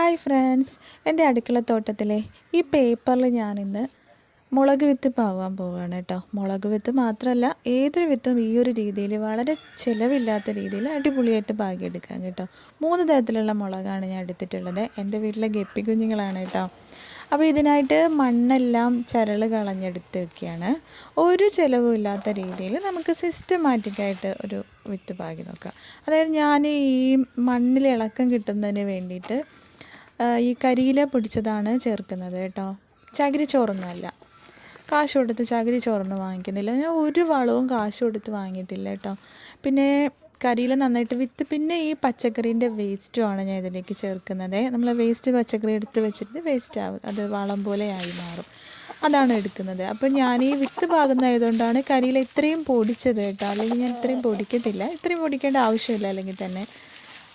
Hi friends എന്റെ അടുക്കള അടുക്കളത്തോട്ടത്തിലെ ഈ പേപ്പറിൽ ഞാനിന്ന് മുളക് വിത്ത് പാവാൻ പോവുകയാണ് കേട്ടോ. മുളക് വിത്ത് മാത്രമല്ല ഏതൊരു വിത്തും ഈ ഒരു രീതിയിൽ വളരെ ചിലവില്ലാത്ത രീതിയിൽ അടിപൊളിയായിട്ട് പാകിയെടുക്കാം കേട്ടോ. മൂന്ന് തരത്തിലുള്ള മുളകാണ് ഞാൻ എടുത്തിട്ടുള്ളത്. എന്റെ വീട്ടിലെ ഗപ്പി കുഞ്ഞുങ്ങളാണ് കേട്ടോ. അപ്പോൾ ഇതിനായിട്ട് മണ്ണെല്ലാം ചരൾ കളഞ്ഞെടുത്ത് വെക്കുകയാണ്. ഒരു ചിലവും ഇല്ലാത്ത രീതിയിൽ നമുക്ക് സിസ്റ്റമാറ്റിക്കായിട്ട് ഒരു വിത്ത് പാകി നോക്കാം. അതായത് ഞാൻ ഈ മണ്ണിൽ ഇളക്കം കിട്ടുന്നതിന് വേണ്ടിയിട്ട് ഈ കരിയില പൊടിച്ചതാണ് ചേർക്കുന്നത് കേട്ടോ. ചകിരി ചോറൊന്നുമല്ല. കാശ് കൊടുത്ത് ചകിരി ചോറൊന്നും വാങ്ങിക്കുന്നില്ല. ഞാൻ ഒരു വളവും കാശ് കൊടുത്ത് വാങ്ങിയിട്ടില്ല കേട്ടോ. പിന്നെ കരിയിൽ നന്നായിട്ട് വിത്ത് പിന്നെ ഈ പച്ചക്കറീന്റെ വേസ്റ്റുമാണ് ഞാൻ ഇതിലേക്ക് ചേർക്കുന്നത്. നമ്മൾ വേസ്റ്റ് പച്ചക്കറി എടുത്ത് വെച്ചിട്ട് വേസ്റ്റ് ആവും. അത് വളം പോലെ ആയി മാറും. അതാണ് എടുക്കുന്നത്. അപ്പോൾ ഞാൻ ഈ വിത്ത് പാകുന്നതായതുകൊണ്ടാണ് കരിയിൽ ഇത്രയും പൊടിച്ചത് കേട്ടോ. അല്ലെങ്കിൽ ഞാൻ ഇത്രയും പൊടിക്കത്തില്ല. ഇത്രയും പൊടിക്കേണ്ട ആവശ്യമില്ല അല്ലെങ്കിൽ തന്നെ.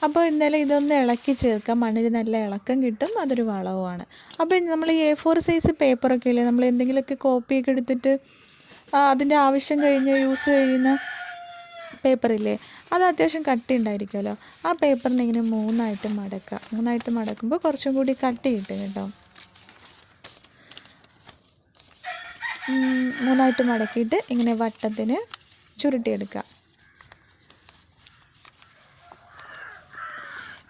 അപ്പോൾ ഇന്നലെ ഇതൊന്ന് ഇളക്കി ചേർക്കാം. മണ്ണിൽ നല്ല ഇളക്കം കിട്ടും. അതൊരു വളവുമാണ്. അപ്പോൾ നമ്മൾ ഈ എ ഫോർ സൈസ് പേപ്പറൊക്കെ ഇല്ലേ? നമ്മൾ എന്തെങ്കിലുമൊക്കെ കോപ്പിയൊക്കെ എടുത്തിട്ട് അതിന്റെ ആവശ്യം കഴിഞ്ഞ് യൂസ് കഴിയുന്ന പേപ്പറില്ലേ അത് അത്യാവശ്യം കട്ടി ഉണ്ടായിരിക്കുമല്ലോ ആ പേപ്പറിനെ ഇങ്ങനെ മൂന്നായിട്ട് മടക്കുക. മൂന്നായിട്ട് മടക്കുമ്പോൾ കുറച്ചും കൂടി കട്ടി കിട്ടും കേട്ടോ. മൂന്നായിട്ട് മടക്കിയിട്ട് ഇങ്ങനെ വട്ടത്തിന് ചുരുട്ടിയെടുക്കുക.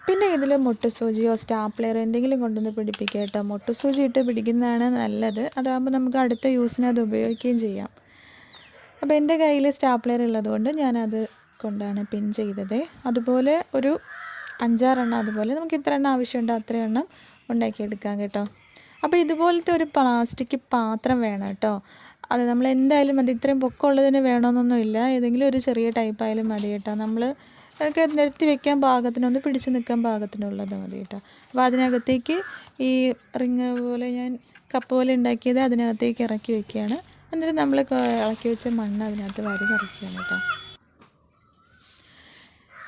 പിന്നെ ഇതിൽ മുട്ടുസൂചിയോ സ്റ്റാപ്ലെയർ എന്തെങ്കിലും കൊണ്ടുവന്ന് പിടിപ്പിക്കുക കേട്ടോ. മുട്ടുസൂചി ഇട്ട് പിടിക്കുന്നതാണ് നല്ലത്. അതാകുമ്പോൾ നമുക്ക് അടുത്ത യൂസിന് അത് ഉപയോഗിക്കുകയും ചെയ്യാം. അപ്പോൾ എന്റെ കയ്യിൽ സ്റ്റാപ്ലെയർ ഉള്ളതുകൊണ്ട് ഞാനത് കൊണ്ടാണ് പിൻ ചെയ്തത്. അതുപോലെ ഒരു അഞ്ചാറെണ്ണം അതുപോലെ നമുക്ക് ഇത്ര എണ്ണം ആവശ്യമുണ്ട് അത്ര എണ്ണം ഉണ്ടാക്കിയെടുക്കാം കേട്ടോ. അപ്പോൾ ഇതുപോലത്തെ ഒരു പ്ലാസ്റ്റിക് പാത്രം വേണം കേട്ടോ. അത് നമ്മൾ എന്തായാലും മതി. ഇത്രയും പൊക്കമുള്ളതിന് വേണമെന്നൊന്നുമില്ല ഏതെങ്കിലും ഒരു ചെറിയ ടൈപ്പായാലും മതി കേട്ടോ. നമ്മൾ അതൊക്കെ നിരത്തി വെക്കാൻ പാകത്തിനൊന്ന് പിടിച്ച് നിൽക്കാൻ പാകത്തിനുള്ളത് മതി കേട്ടോ. അപ്പോൾ അതിനകത്തേക്ക് ഈ റിങ് പോലെ ഞാൻ കപ്പ് പോലെ ഉണ്ടാക്കിയത് അതിനകത്തേക്ക് ഇറക്കി വെക്കുകയാണ്. എന്നിട്ട് നമ്മൾ ഇളക്കി വെച്ച മണ്ണ് അതിനകത്ത് വാരി നിറയ്ക്കുകയാണ് കേട്ടോ.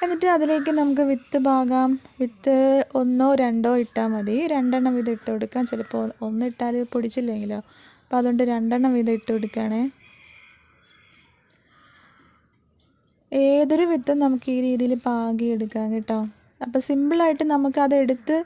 എന്നിട്ട് അതിലേക്ക് നമുക്ക് വിത്ത് പാകാം. വിത്ത് ഒന്നോ രണ്ടോ ഇട്ടാൽ മതി. രണ്ടെണ്ണം വീതം ഇട്ട് കൊടുക്കാം. ചിലപ്പോൾ ഒന്നിട്ടാൽ പൊടിച്ചില്ലെങ്കിലോ. അപ്പോൾ അതുകൊണ്ട് രണ്ടെണ്ണം വീതം ഇട്ട് കൊടുക്കുകയാണേ. ഏതൊരു വിത്തും നമുക്ക് ഈ രീതിയിൽ പാകിയെടുക്കാം കേട്ടോ. അപ്പോൾ സിമ്പിളായിട്ട് നമുക്കത് എടുത്ത്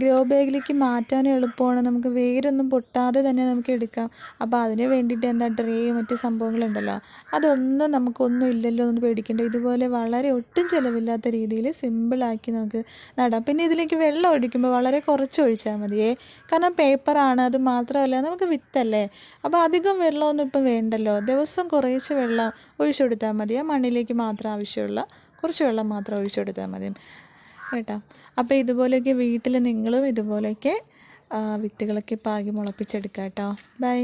ഗ്രോ ബാഗിലേക്ക് മാറ്റാൻ എളുപ്പമാണ്. നമുക്ക് വേരൊന്നും പൊട്ടാതെ തന്നെ നമുക്ക് എടുക്കാം. അപ്പോൾ അതിന് വേണ്ടിയിട്ട് എന്താ ഡ്രേ മറ്റ് സംഭവങ്ങളുണ്ടല്ലോ. അതൊന്നും നമുക്കൊന്നും ഇല്ലല്ലോ എന്ന് പേടിക്കേണ്ട. ഇതുപോലെ വളരെ ഒട്ടും ചിലവില്ലാത്ത രീതിയിൽ സിമ്പിളാക്കി നമുക്ക് നടാം. പിന്നെ ഇതിലേക്ക് വെള്ളം ഒഴിക്കുമ്പോൾ വളരെ കുറച്ച് ഒഴിച്ചാൽ മതിയേ. കാരണം പേപ്പറാണ് അത് മാത്രമല്ല നമുക്ക് വിത്തല്ലേ? അപ്പോൾ അധികം വെള്ളമൊന്നും ഇപ്പം വേണ്ടല്ലോ. ദിവസം കുറേശ്ശെ വെള്ളം ഒഴിച്ചു കൊടുത്താൽ മതി. ആ മണ്ണിലേക്ക് മാത്രം ആവശ്യമുള്ള കുറച്ച് വെള്ളം മാത്രം ഒഴിച്ചു കൊടുത്താൽ മതി. കേട്ടോ. അപ്പോൾ ഇതുപോലെയൊക്കെ വീട്ടിൽ നിങ്ങളും ഇതുപോലെയൊക്കെ വിത്തുകളൊക്കെ പാകി മുളപ്പിച്ചെടുക്കാം കേട്ടോ ബൈ.